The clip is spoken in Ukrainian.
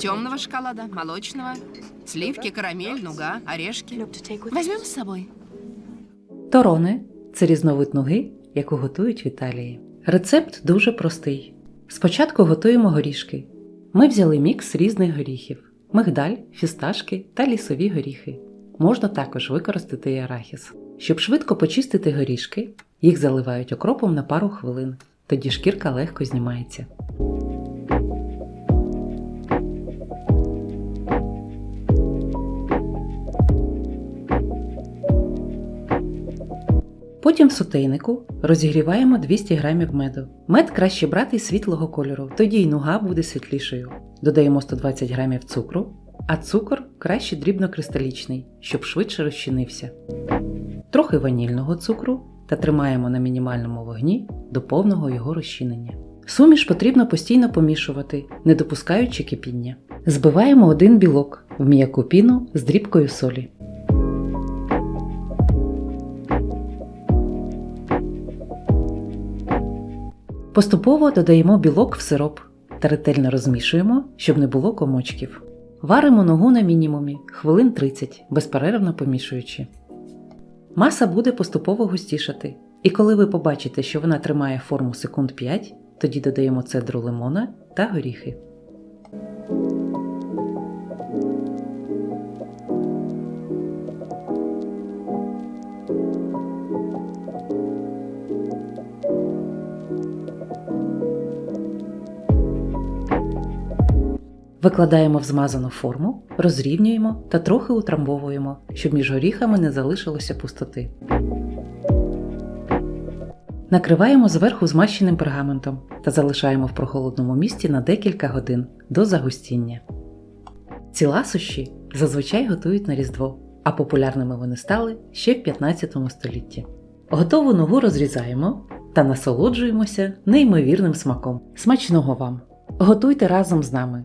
Темного шоколада, молочного, сливки, карамель, нуга, орешки. Возьмем с собой. Тороне це різновид нуги, яку готують в Італії. Рецепт дуже простий. Спочатку готуємо горішки. Ми взяли мікс різних горіхів: мигдаль, фісташки та лісові горіхи. Можна також використати і арахіс. Щоб швидко почистити горішки, їх заливають окропом на пару хвилин. Тоді шкірка легко знімається. Потім в сотейнику розігріваємо 200 г меду. Мед краще брати світлого кольору, тоді й нуга буде світлішою. Додаємо 120 г цукру, а цукор краще дрібнокристалічний, щоб швидше розчинився. Трохи ванільного цукру та тримаємо на мінімальному вогні до повного його розчинення. Суміш потрібно постійно помішувати, не допускаючи кипіння. Збиваємо один білок в м'яку піну з дрібкою солі. Поступово додаємо білок в сироп та ретельно розмішуємо, щоб не було комочків. Варимо ногу на мінімумі хвилин 30, безперервно помішуючи. Маса буде поступово густішати, і коли ви побачите, що вона тримає форму секунд 5, тоді додаємо цедру лимона та горіхи. Викладаємо в змазану форму, розрівнюємо та трохи утрамбовуємо, щоб між горіхами не залишилося пустоти. Накриваємо зверху змащеним пергаментом та залишаємо в прохолодному місці на декілька годин до загустіння. Ці ласощі зазвичай готують на Різдво, а популярними вони стали ще в 15 столітті. Готову ногу розрізаємо та насолоджуємося неймовірним смаком. Смачного вам! Готуйте разом з нами!